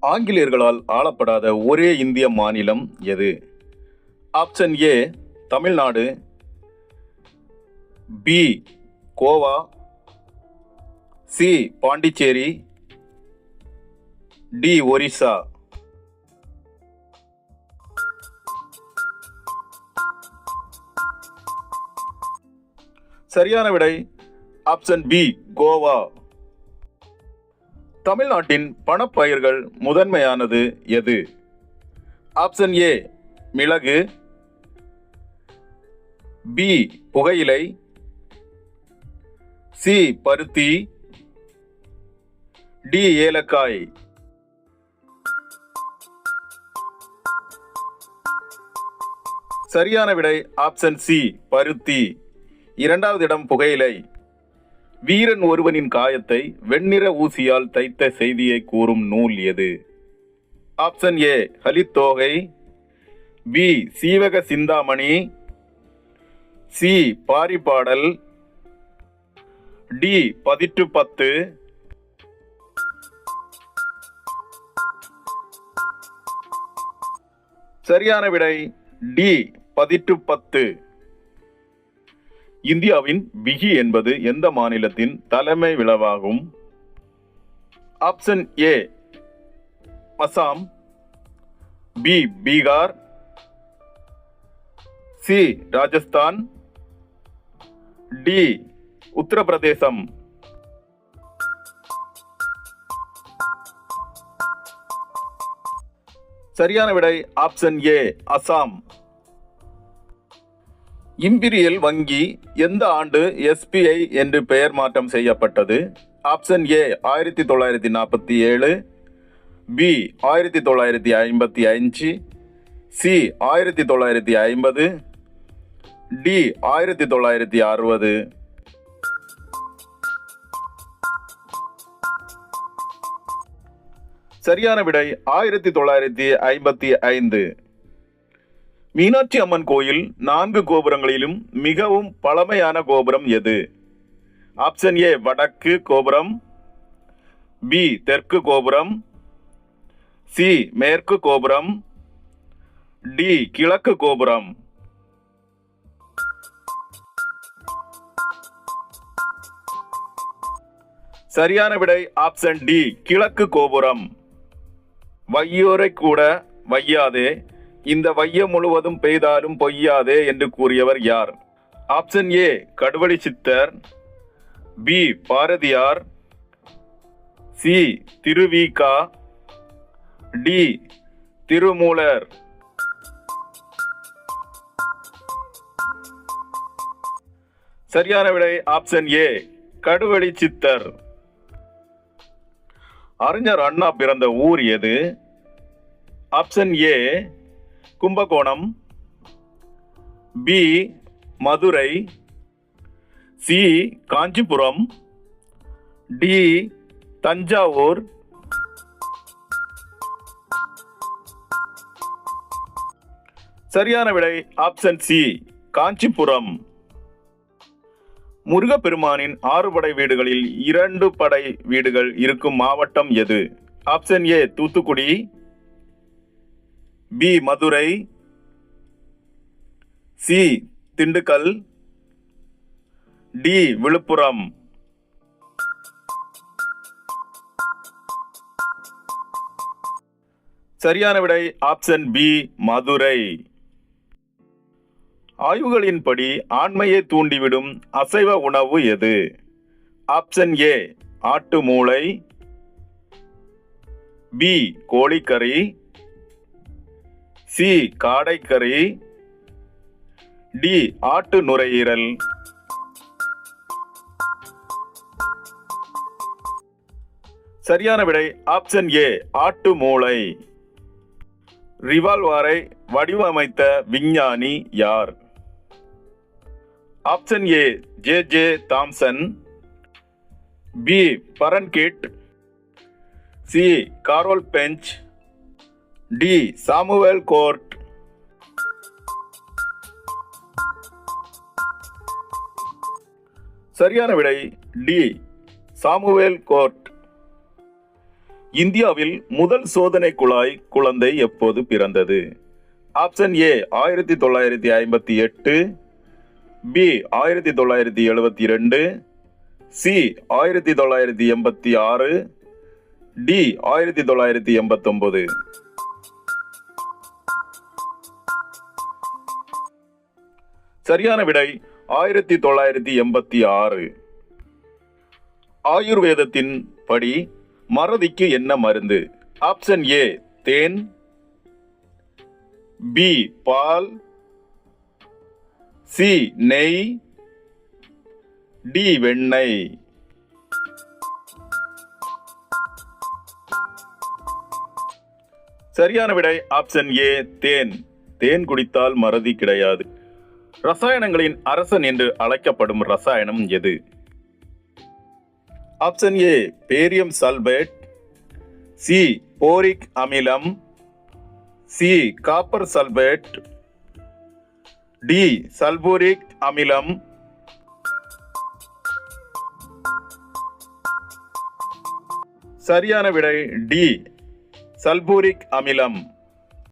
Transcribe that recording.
ஆங்கிலேயர்களால் ஆளப்படாத ஒரே இந்திய மாநிலம் எது? Option A Tamil Nadu. B Goa. C Pondicherry. D Orissa. சரியான விடை ஆப்ஷன் பி கோவா. தமிழ்நாட்டின் பணப்பயிர்கள் முதன்மையானது எது? ஆப்ஷன் ஏ மிளகு. பி புகையிலை. சி பருத்தி. டி ஏலக்காய். சரியான விடை ஆப்ஷன் சி பருத்தி. இரண்டாவது இடம் புகையிலை. வீரன் ஒருவனின் காயத்தை வெண்ணிற ஊசியால் தைத்த செய்தியை கூறும் நூல் எது? Option A Kalithogai. B Seevaka Chintamani. C Paripadal. D Pathitruppathu சரியான விடை டி பதிட்டு பத்து இந்தியாவின் பிகி என்பது எந்த மாநிலத்தின் தலைமை விழாவாகும்? Option A Assam. B Bihar. C Rajasthan. D Uttar Pradesh. சரியான விடை ஆப்ஷன் ஏ அசாம். இம்பீரியல் வங்கி எந்த ஆண்டு எஸ்பிஐ என்று பெயர் மாற்றம் செய்யப்பட்டது? ஆப்ஷன் ஏ ஆயிரத்தி தொள்ளாயிரத்தி நாற்பத்தி ஏழு. பி ஆயிரத்தி தொள்ளாயிரத்தி ஐம்பத்தி அஞ்சு சி ஆயிரத்தி தொள்ளாயிரத்தி ஐம்பது. டி ஆயிரத்தி தொள்ளாயிரத்தி அறுபது. சரியான விடை ஆயிரத்தி தொள்ளாயிரத்தி ஐம்பத்தி ஐந்து. மீனாட்சி அம்மன் கோயில் நான்கு கோபுரங்களிலும் மிகவும் பழமையான கோபுரம் எது? ஆப்ஷன் ஏ வடக்கு கோபுரம். பி தெற்கு கோபுரம். சி மேற்கு கோபுரம். டி கிழக்கு கோபுரம். சரியான விடை ஆப்ஷன் டி கிழக்கு கோபுரம். வையோரை கூட வையாதே. இந்த வையம் முழுவதும் பெய்தாலும் பொய்யாதே என்று கூறியவர் யார்? Option A Kaduveli Siddhar. B Bharathiyar. C Thiruvika D Thirumoolar. சரியான விடை ஆப்ஷன் ஏ கடுவடி சித்தர். அறிஞர் அண்ணா பிறந்த ஊர் எது? Option A Kumbakonam. B Madurai. C Kanchipuram. D Thanjavur. சரியான விடை ஆப்ஷன் சி காஞ்சிபுரம். முருகப்பெருமானின் ஆறு படை வீடுகளில் இரண்டு படை வீடுகள் இருக்கும் மாவட்டம் எது? Option A Thoothukudi. B Madurai. C Dindigul. D Villupuram. சரியான விடை ஆப்ஷன் பி மதுரை. ஆய்வுகளின்படி ஆண்மையை தூண்டிவிடும் அசைவ உணவு எது? ஆப்ஷன் ஏ ஆட்டு மூளை. பி கோழிக்கறி. சி காடைக்கறி. டி ஆட்டு நுரையீரல். சரியான விடை ஆப்ஷன் ஏ ஆட்டு மூளை. ரிவால்வாரை வடிவமைத்த விஞ்ஞானி யார்? Option A J J Thomson. B பரன்கிட். C Karl Benz. D. Samuel Colt. சரியான விடை டி. Samuel court. இந்தியாவில் முதல் சோதனை குழாய் குழந்தை எப்போது பிறந்தது? ஆப்ஷன் ஏ ஆயிரத்தி தொள்ளாயிரத்தி ஐம்பத்தி எட்டு. பி ஆயிரத்தி தொள்ளாயிரத்தி எழுபத்தி ரெண்டு சி ஆயிரத்தி தொள்ளாயிரத்தி எண்பத்தி ஆறு. டி ஆயிரத்தி தொள்ளாயிரத்தி எண்பத்தொம்பது. சரியான விடை ஆயிரத்தி தொள்ளாயிரத்தி எண்பத்தி ஆறு. ஆயுர்வேதத்தின் படி மறதிக்கு என்ன மருந்து? ஆப்ஷன் ஏ தேன். பி பால். சி நெய். டி வெண்ணெய். சரியான விடை ஆப்ஷன் ஏ தேன். தேன் குடித்தால் மறதி கிடையாது. ரசாயனங்களின் அரசன் என்று அழைக்கப்படும் ரசாயனம் எது? Option A barium sulphate C boric அமிலம் C copper sulphate D sulphuric அமிலம் சரியான விடை டி சல்பூரிக் அமிலம்